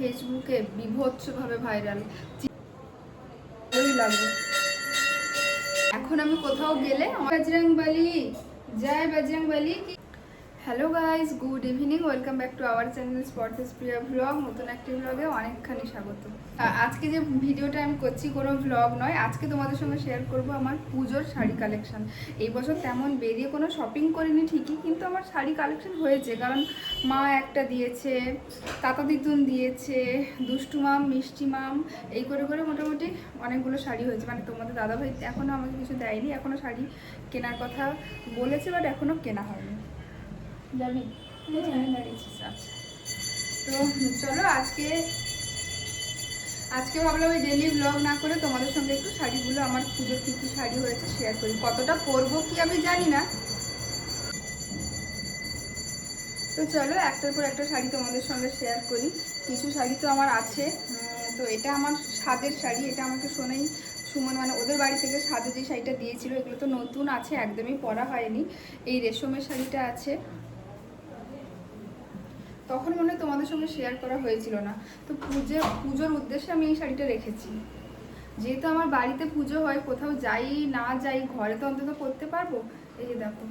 ফেসবুকে বিভৎসভাবে ভাইরাল এখন আমি কোথাও গেলে বাজরাং বালি বলি বাজরাং বালি বলি hello guys good evening, welcome back to our channel স্পটেস Priya vlog নতুন একটি ব্লগে অনেকখানি স্বাগত। আজকে যে ভিডিওটা আমি করছি কোনো ব্লগ নয়, আজকে তোমাদের সঙ্গে শেয়ার করব আমার পুজোর শাড়ি কালেকশন এই বছর তেমন বেরিয়ে কোনো শপিং করিনি ঠিকই, কিন্তু আমার শাড়ি কালেকশন হয়েছে, কারণ মা একটা দিয়েছে, তাতা দিতুন দিয়েছে, দুষ্টু মাম, মিষ্টি মাম, এই করে করে মোটামুটি অনেকগুলো শাড়ি হয়েছে। মানে তোমাদের দাদাভাই এখনও আমাকে কিছু দেয়নি এখনও শাড়ি কেনার কথা বলেছে বাট এখনও কেনা হয়নি। যাবি তো চলো আজকে আজকে ভাবলাম ওই ডেলি ব্লগ না করে তোমাদের সঙ্গে একটু শাড়িগুলো, আমার পুজোর কী কী শাড়ি হয়েছে শেয়ার করি। কতটা পরবো কি আমি জানি না। তো চলো একটার পর একটা শাড়ি তোমাদের সঙ্গে শেয়ার করি। কিছু শাড়ি তো আমার আছে তো এটা আমার স্বাদের শাড়ি, এটা আমাকে শোনাই সুমন মানে ওদের বাড়ি থেকে স্বাদে যে শাড়িটা দিয়েছিল, এগুলো তো নতুন আছে, একদমই পরা হয়নি। এই রেশমের শাড়িটা আছে। তখন মনে তোমাদের সঙ্গে শেয়ার করা হয়েছিল না। তো পুজো, পুজোর উদ্দেশ্যে আমি এই শাড়িটা রেখেছি। যেহেতু আমার বাড়িতে পুজো হয়, কোথাও যাই না যাই, ঘরে তো অন্তত করতে পারব? এই যে দেখো।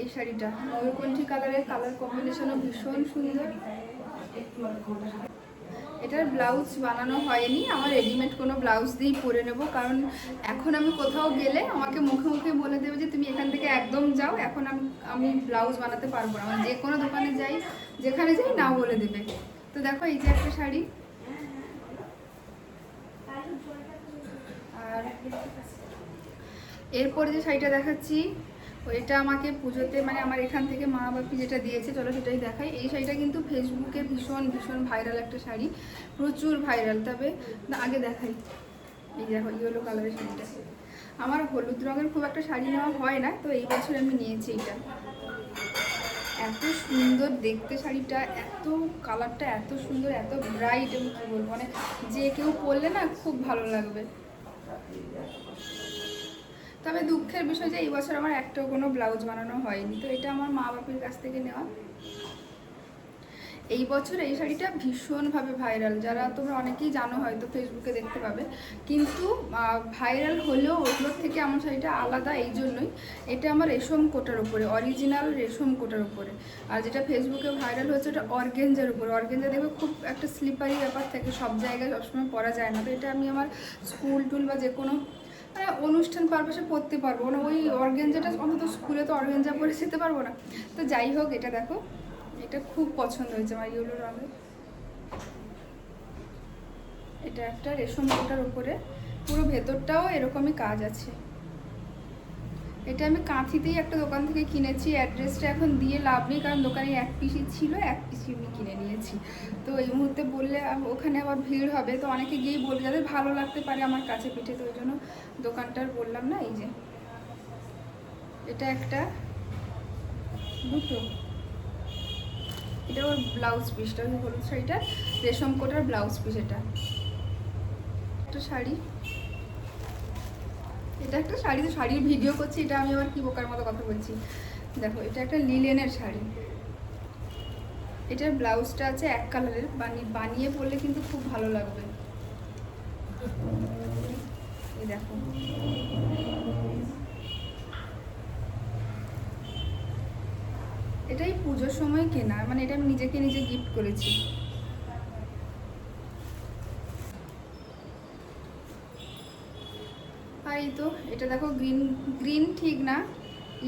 এই শাড়িটা। ময়ূরকণ্ঠী কালারের কালার কম্বিনেশনও ভীষণ সুন্দর। এটার ব্লাউজ বানানো হয়নি। আমার রেডিমেড কোনো ব্লাউজ দিয়েই পরে নেব, কারণ এখন আমি কোথাও গেলে আমাকে মুখে মুখে বলে দেবে যে, তুমি এখান থেকে একদম যাও, এখন আমি আমি ব্লাউজ বানাতে পারব না। মানে যে কোনো দোকানে যাই, যেখানে যাই না বলে দেবে। তো দেখো, এই যে একটা শাড়ি। আর এরপরে যে শাড়িটা দেখাচ্ছি ওইটা আমাকে পুজোতে মানে আমার এখান থেকে মা বাপি যেটা দিয়েছে, চলো সেটাই দেখাই। এই শাড়িটা কিন্তু ফেসবুকে ভীষণ ভীষণ ভাইরাল একটা শাড়ি। প্রচুর ভাইরাল তবে আগে দেখাই। এই দেখো ইয়েলো কালারের শাড়িটা। আমার হলুদ রঙের খুব একটা শাড়ি নেওয়া হয় না, তো এই বছর আমি নিয়েছি এইটা এত সুন্দর দেখতে শাড়িটা, এত কালারটা এত সুন্দর, এত ব্রাইট আমি কী বলব? মানে যে কেউ পরলে না খুব ভালো লাগবে। তবে দুঃখের বিষয় যে এই বছর আমার একটাও কোনো ব্লাউজ বানানো হয়নি। তো এটা আমার মা বাপের কাছ থেকে নেওয়া। এই বছর এই শাড়িটা ভীষণভাবে ভাইরাল যারা তোমরা অনেকেই জানো হয়তো ফেসবুকে দেখতে পাবে। কিন্তু ভাইরাল হলেও ওগুলোর থেকে আমার শাড়িটা আলাদা এই জন্যই। এটা আমার রেশম কোটার উপরে অরিজিনাল রেশম কোটার উপরে। আর যেটা ফেসবুকে ভাইরাল হয়েছে, ওটা অর্গেঞ্জার উপরে। অর্গেঞ্জা দেখবে খুব একটা স্লিপারি ব্যাপার থাকে, সব জায়গায় সবসময় পরা যায় না। তো এটা আমি আমার স্কুল টুল বা যে কোনো অনুষ্ঠান পারপাসে পড়তে পারব না। ওই অর্গেঞ্জাটা অন্তত স্কুলে তো অর্গেঞ্জা পরে যেতে পারব না। তো যাই হোক, এটা দেখো, এটা খুব পছন্দ হয়েছে আমার ইয়েলো রঙের। এটা একটা রেশম কোটার উপরে। পুরো ভেতরটাও এরকমই কাজ আছে। এটা আমি কাঁথিতেই একটা দোকান থেকে কিনেছি। অ্যাড্রেসটা এখন দিয়ে লাভ নেই, কারণ দোকানে এক পিসই ছিল, এক পিসি আমি কিনে নিয়েছি। তো এই মুহূর্তে বললে ওখানে আবার ভিড় হবে। তো অনেকে গিয়েই বলবে, যাদের ভালো লাগতে পারে আমার কাছে পিঠে। তো ওই জন্য দোকানটার বললাম না, এই যে। এটা একটা দুটো। এটা ওর ব্লাউজ পিসটা হলুদ শাড়িটা রেশম কোটার ব্লাউজ পিস এটা একটা শাড়ি। এটা একটা শাড়ি শাড়ির ভিডিও করছি, এটা আমি আবার কি বোকার মতো কথা বলছি। দেখো, এটা একটা লিলেনের শাড়ি। এটার ব্লাউজটা আছে এক কালারের বানিয়ে বানিয়ে পরলে কিন্তু খুব ভালো লাগবে। দেখো। এটাই পুজোর সময় কেনা মানে এটা আমি নিজেকে নিজে গিফট করেছি। আর এই তো? এটা দেখো গ্রিন গ্রিন ঠিক না।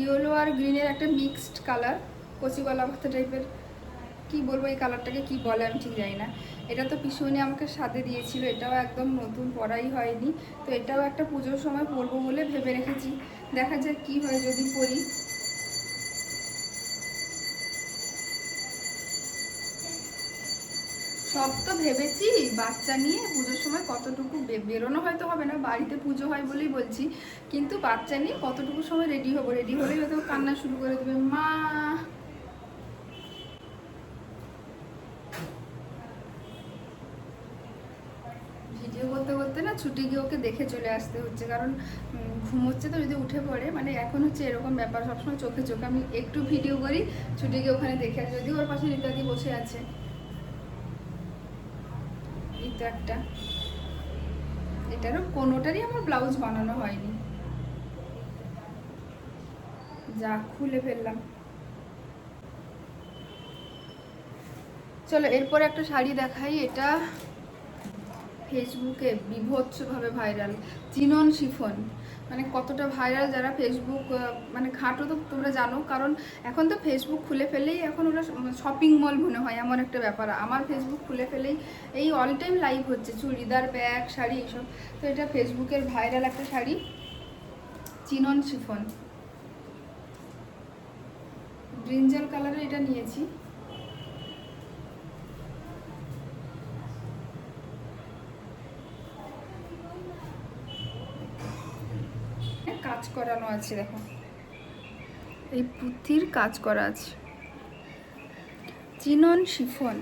ইয়েলো আর গ্রিনের একটা মিক্সড কালার কচিগলা ভাতা টাইপের কি বলব এই কালারটাকে, কি বলে আমি ঠিক জানি না। এটা তো পিসুনি আমাকে সাথে দিয়েছিল, এটাও একদম নতুন পরাই হয়নি। তো এটাও একটা পুজোর সময় পরবো বলে ভেবে রেখেছি। দেখা যাক কি হয় যদি পরি সব তো ভেবেছি, বাচ্চা নিয়ে পুজোর সময় কতটুকু বেরোনো হয়তো হবে না, বাড়িতে পুজো হয় বলেই বলছি। কিন্তু বাচ্চা নিয়ে কতটুকু সময় রেডি হব? রেডি হলেই হয়তো কান্না শুরু করে দেবে। মা! ভিডিও করতে করতে না ছুটি গিয়ে ওকে দেখে চলে আসতে হচ্ছে। কারণ ঘুমোচ্ছে তো যদি উঠে পড়ে মানে এখন হচ্ছে এরকম ব্যাপার, সবসময় চোখে চোখে। আমি একটু ভিডিও করি, ছুটি গিয়ে ওখানে দেখে আসি। যদি ওর পাশে ইত্যাদি বসে আছে। এই একটা। এটারও কোনোটারই আমার ব্লাউজ বানানো হয়নি। যা খুলে ফেললাম। চলো, এরপর একটা শাড়ি দেখাই। এটা ফেসবুকে বিভৎসভাবে ভাইরাল চিনন শিফন। মানে কতটা ভাইরাল যারা ফেসবুক মানে ঘাটো তো তোমরা জানো, কারণ এখন তো ফেসবুক খুলে ফেলেই এখন ওরা শপিং মল মনে হয়, এমন একটা ব্যাপার। আমার ফেসবুক খুলে ফেলেই এই অল টাইম লাইভ হচ্ছে, চুড়িদার, ব্যাগ, শাড়ি এইসব। তো এটা ফেসবুকের ভাইরাল একটা শাড়ি চিনন শিফন। ব্রিঞ্জাল কালারে এটা নিয়েছি কাজ করানো আছে, দেখো। এই পুঁথির কাজ করা আছে। Chinon chiffon.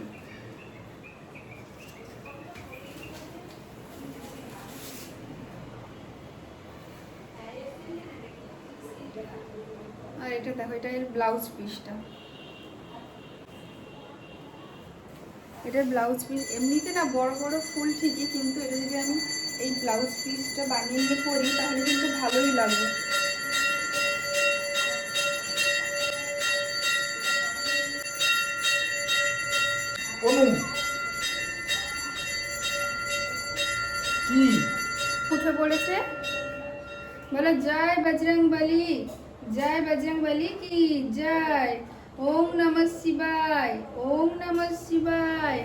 আর এটা দেখো, এটা এর ব্লাউজ পিসটা। এটা ব্লাউজ পিস, এমনিতে না বড় বড় ফুল ঠিকই, কিন্তু এটা যদি আমি এই ব্লাউজ পিসটা বানিয়ে নিয়ে পরি তাহলে কিন্তু ভালোই লাগবে উঠে পড়েছে? বলে জয় বজরং বলি জয় বজরং বলি কি? জয়। ওম নমঃ শিবায় ওম নমঃ শিবায়।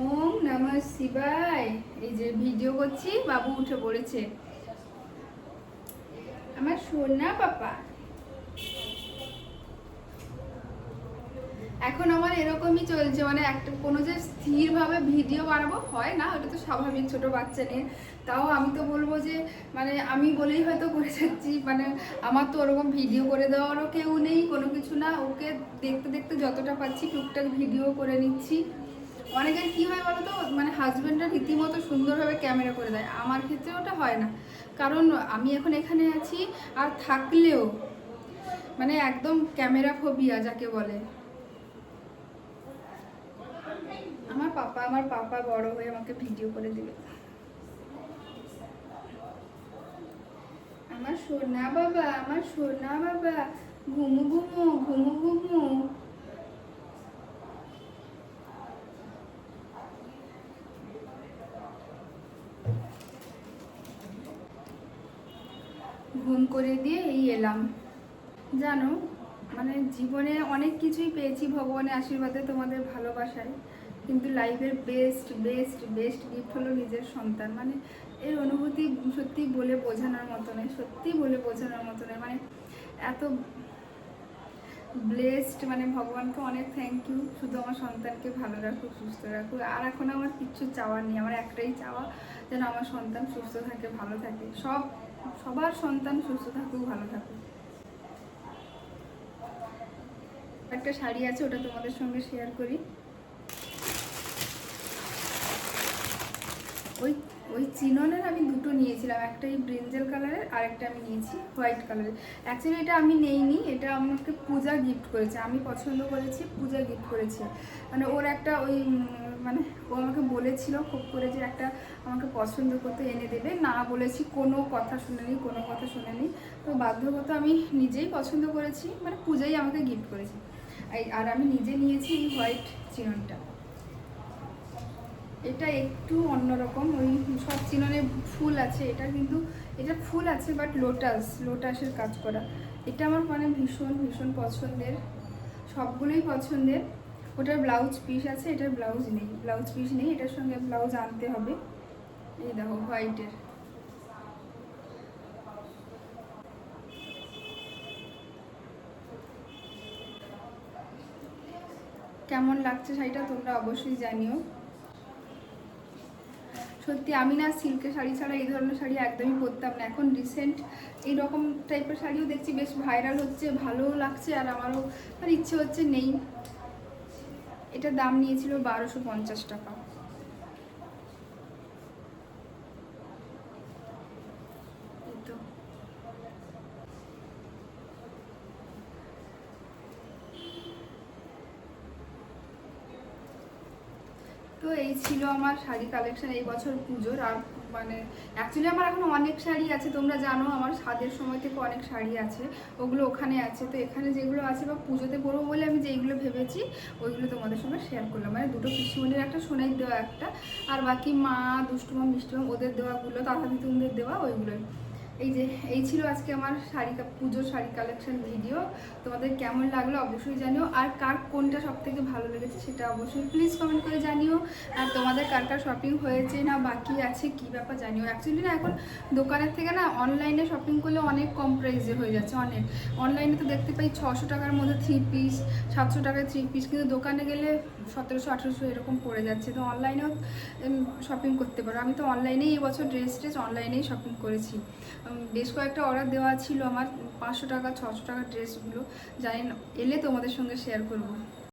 ওম নমঃ শিবায়। এই যে ভিডিও করছি, বাবু উঠে পড়েছে। আমার সোনা পাপা। এখন আমার এরকমই চলছে মানে একটা কোনো যে স্থিরভাবে ভিডিও বানাবো হয় না, ওটা তো স্বাভাবিক ছোট বাচ্চা নিয়ে। তাও আমি তো বলব যে মানে আমি বলেই হয়তো করে যাচ্ছি মানে আমার তো ওরকম ভিডিও করে দেওয়ারও কেউ নেই, কোনো কিছু না। ওকে দেখতে দেখতে যতটা পাচ্ছি, টুকটাক ভিডিও করে নিচ্ছি। অনেকের কি হয় বলো তো মানে হাজব্যান্ডরা রীতিমতো সুন্দরভাবে ক্যামেরা করে দেয়। আমার ক্ষেত্রে ওটা হয় না। কারণ আমি এখন এখানে আছি, আর থাকলেও মানে একদম ক্যামেরা ফোবিয়া যাকে বলে। আমার পাপা আমার পাপা বড় হয়ে আমাকে ভিডিও করে দিবে আমার সোনা বাবা, আমার সোনা বাবা, ঘুমু ঘুমু ঘুমু ঘুমু। ঘুম করে দিয়ে এই এলাম। জানো মানে জীবনে অনেক কিছুই পেয়েছি ভগবানের আশীর্বাদে তোমাদের ভালোবাসায়, কিন্তু লাইফের বেস্ট বেস্ট বেস্ট গিফট হলো নিজের সন্তান। মানে এর অনুভূতি সত্যি বলে বোঝানোর মতো নয়, সত্যি বলে বোঝানোর মতো নয়। মানে এত ব্লেসড মানে ভগবানকে অনেক থ্যাংক ইউ শুধু আমার সন্তানকে ভালো রাখুক সুস্থ রাখুক আর এখন আমার কিচ্ছু চাওয়ার নেই, আমার একটাই চাওয়া, যেন আমার সন্তান সুস্থ থাকে, ভালো থাকে। সব সবার সন্তান সুস্থ থাকুক ভালো থাকুক। একটা শাড়ি আছে ওটা তোমাদের সঙ্গে শেয়ার করি। ওই ওই চিননের আমি দুটো নিয়েছিলাম, একটা এই ব্রিঞ্জেল কালারের আর একটা আমি নিয়েছি হোয়াইট কালারের। অ্যাকচুয়ালি এটা আমি নেইনি, এটা আমাকে পূজা গিফট করেছে, আমি পছন্দ করেছি, পূজা গিফট করেছে। মানে ওর একটা ওই মানে ও আমাকে বলেছিল খুব করে যে একটা আমাকে পছন্দ করতে এনে দেবে, না বলেছি, কোনো কথা শুনেনি, কোনো কথা শুনেনি। তো বাধ্যগত আমি নিজেই পছন্দ করেছি মানে পূজাই আমাকে গিফট করেছে। আর আমি নিজে নিয়েছি এই হোয়াইট চিননটা। এটা একটু অন্যরকম, ওই সব চিননে ফুল আছে, এটা কিন্তু, এটা ফুল আছে বাট লোটাস লোটাসের কাজ করা। এটা আমার মানে ভীষণ ভীষণ পছন্দের, সবগুলোই পছন্দের। ওটার ব্লাউজ পিস আছে, এটার ব্লাউজ নেই ব্লাউজ পিস নেই, এটার সঙ্গে ব্লাউজ আনতে হবে। এই দেখো হোয়াইটের কেমন লাগছে শাড়িটা তোমরা অবশ্যই জানিও। সত্যি, আমি না সিল্কের শাড়ি ছাড়া এই ধরনের শাড়ি একদমই পরতাম না। এখন রিসেন্ট এই রকম টাইপের শাড়িও দেখছি, বেশ ভাইরাল হচ্ছে, ভালোও লাগছে আর আমারও আর ইচ্ছে হচ্ছে নেই। এটার দাম নিয়েছিল বারোশো পঞ্চাশ টাকা। তো এই ছিল আমার শাড়ি কালেকশন এই বছর পুজোর। আর মানে অ্যাকচুয়ালি আমার এখন অনেক শাড়ি আছে, তোমরা জানো আমার স্বাদের সময় থেকে অনেক শাড়ি আছে, ওগুলো ওখানে আছে। তো এখানে যেগুলো আছে বা পুজোতে পরবো বলে আমি যেইগুলো ভেবেছি, ওইগুলো তোমাদের সঙ্গে শেয়ার করলাম। মানে দুটো পিসিমণির একটা সোনাই দেওয়া একটা, আর বাকি মা, দুষ্টুমা, মিষ্টুমা, ওদের দেওয়াগুলো তাতা দিতুমদের দেওয়া, ওইগুলোই। এই যে, এই ছিল আজকে আমার শাড়ি পুজোর শাড়ি কালেকশন ভিডিও তোমাদের কেমন লাগল অবশ্যই জানিও। আর কার কোনটা সব থেকে ভালো লেগেছে সেটা অবশ্যই প্লিজ কমেন্ট করে জানিও। আর তোমাদের কার কার শপিং হয়েছে না বাকি আছে কি ব্যাপার জানিও। অ্যাকচুয়ালি না, এখন দোকানের থেকে না অনলাইনে শপিং করলে অনেক কম প্রাইসে হয়ে যাচ্ছে, অনেক। অনলাইনে তো দেখতে পাই ছশো টাকার মধ্যে থ্রি পিস সাতশো টাকায় থ্রি পিস কিন্তু দোকানে গেলে সতেরোশো, আঠেরোশো এরকম পড়ে যাচ্ছে। তো অনলাইনেও শপিং করতে পারো। আমি তো অনলাইনেই এবছর ড্রেস ট্রেস অনলাইনেই শপিং করেছি। বেশ কয়েকটা অর্ডার দেওয়া ছিল আমার, পাঁচশো টাকা, ছশো টাকা ড্রেসগুলো। জানি না, এলে তোমাদের সঙ্গে শেয়ার করব।